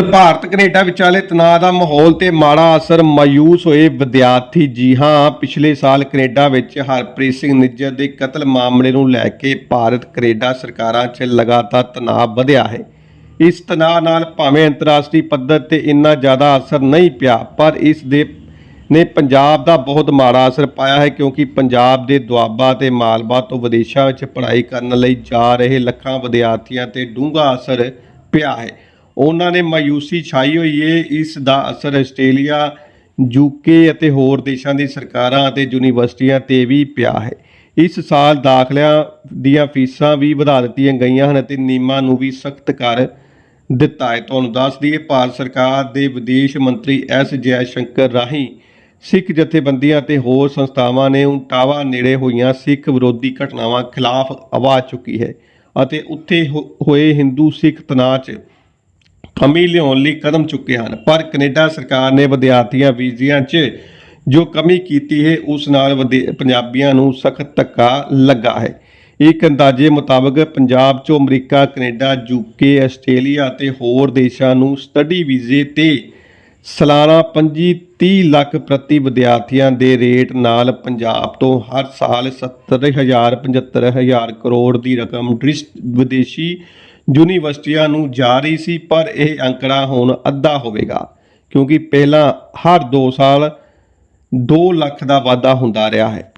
Bharat Canada ਵਿਚਾਲੇ ਤਣਾਅ ਦਾ ਮਾਹੌਲ ਤੇ ਮਾੜਾ ਅਸਰ ਮਾਯੂਸ ਹੋਏ ਵਿਦਿਆਰਥੀ ਜੀ ਹਾਂ, ਪਿਛਲੇ ਸਾਲ ਕੈਨੇਡਾ ਵਿੱਚ ਹਰਪ੍ਰੀਤ ਸਿੰਘ ਨਿੱਜਰ ਦੇ ਕਤਲ ਮਾਮਲੇ ਨੂੰ ਲੈ ਕੇ ਭਾਰਤ ਕੈਨੇਡਾ ਸਰਕਾਰਾਂ 'ਚ ਲਗਾਤਾਰ ਤਣਾਅ ਵਧਿਆ ਹੈ। ਇਸ ਤਣਾਅ ਨਾਲ ਭਾਵੇਂ ਅੰਤਰਰਾਸ਼ਟਰੀ ਪੱਧਰ ਤੇ ਇੰਨਾ ਜ਼ਿਆਦਾ ਅਸਰ ਨਹੀਂ ਪਿਆ, ਪਰ ਇਸ ਦੇ ਨੇ ਪੰਜਾਬ ਦਾ ਬਹੁਤ ਮਾੜਾ ਅਸਰ ਪਾਇਆ ਹੈ ਕਿਉਂਕਿ ਪੰਜਾਬ ਦੇ ਦੁਆਬਾ ਤੇ ਮਾਲਵਾ ਤੋਂ ਵਿਦੇਸ਼ਾਂ ਵਿੱਚ ਪੜ੍ਹਾਈ ਕਰਨ ਲਈ ਜਾ ਰਹੇ ਲੱਖਾਂ ਵਿਦਿਆਰਥੀਆਂ ਤੇ ਡੂੰਘਾ ਅਸਰ ਪਿਆ ਹੈ। ਉਹਨਾਂ ਨੇ ਮਾਯੂਸੀ ਛਾਈ ਹੋਈ ਹੈ ਇਸ ਦਾ ਅਸਰ ਆਸਟ੍ਰੇਲੀਆ, ਯੂਕੇ ਅਤੇ ਹੋਰ ਦੇਸ਼ਾਂ ਦੀ ਸਰਕਾਰਾਂ ਅਤੇ ਯੂਨੀਵਰਸਿਟੀਆਂ ਤੇ ਵੀ ਪਿਆ ਹੈ। ਇਸ ਸਾਲ ਦਾਖਲਿਆਂ ਦੀਆਂ ਫੀਸਾਂ ਵੀ ਵਧਾ ਦਿੱਤੀਆਂ ਗਈਆਂ ਹਨ ਅਤੇ ਨਿਯਮਾਂ ਨੂੰ ਵੀ ਸਖਤ ਕਰ ਦਿੱਤਾ ਹੈ। ਤੁਹਾਨੂੰ ਦੱਸ ਦਈਏ, ਭਾਰਤ ਸਰਕਾਰ ਦੇ ਵਿਦੇਸ਼ ਮੰਤਰੀ ਐਸ ਜੈ ਸ਼ੰਕਰ ਰਾਹੀਂ ਸਿੱਖ ਜਥੇਬੰਦੀਆਂ ਤੇ ਹੋਰ ਸੰਸਥਾਵਾਂ ਨੇ ਉਟਾਵਾ ਨੇੜੇ ਹੋਈਆਂ ਸਿੱਖ ਵਿਰੋਧੀ ਘਟਨਾਵਾਂ ਖਿਲਾਫ ਆਵਾਜ਼ ਚੁੱਕੀ ਹੈ ਅਤੇ ਉੱਥੇ ਹੋ- ਹੋਏ ਹਿੰਦੂ ਸਿੱਖ ਤਣਾਅ 'ਚ ਕਮੀ ਲਿਆਉਣ ਲਈ ਕਦਮ ਚੁੱਕੇ ਹਨ। ਪਰ ਕੈਨੇਡਾ ਸਰਕਾਰ ਨੇ ਵਿਦਿਆਰਥੀਆਂ ਵੀਜ਼ਿਆਂ 'ਚ ਜੋ ਕਮੀ ਕੀਤੀ ਹੈ, ਉਸ ਨਾਲ ਵਿਦੇ- ਪੰਜਾਬੀਆਂ ਨੂੰ ਸਖਤ ਧੱਕਾ ਲੱਗਾ ਹੈ। ਇੱਕ ਅੰਦਾਜ਼ੇ ਮੁਤਾਬਕ ਪੰਜਾਬ 'ਚੋਂ ਅਮਰੀਕਾ, ਕੈਨੇਡਾ ਯੂਕੇ ਆਸਟ੍ਰੇਲੀਆ ਅਤੇ ਹੋਰ ਦੇਸ਼ਾਂ ਨੂੰ ਸਟੱਡੀ ਵੀਜ਼ੇ ਤੇ ਸਾਲਾਨਾ 25-30 ਲੱਖ ਪ੍ਰਤੀ ਵਿਦਿਆਰਥੀਆਂ ਦੇ ਰੇਟ ਨਾਲ ਪੰਜਾਬ ਤੋਂ ਹਰ ਸਾਲ 70000 75000 ਕਰੋੜ ਦੀ ਰਕਮ ਦ੍ਰਿਸ਼ ਵਿਦੇਸ਼ੀ ਯੂਨੀਵਰਸਿਟੀਆਂ ਨੂੰ ਜਾ ਰਹੀ ਸੀ, ਪਰ ਇਹ ਅੰਕੜਾ ਹੁਣ ਅੱਧਾ ਹੋਵੇਗਾ, ਕਿਉਂਕਿ ਪਹਿਲਾਂ ਹਰ 2 ਸਾਲ 2 ਲੱਖ ਦਾ ਵਾਧਾ ਹੁੰਦਾ ਰਿਹਾ ਹੈ।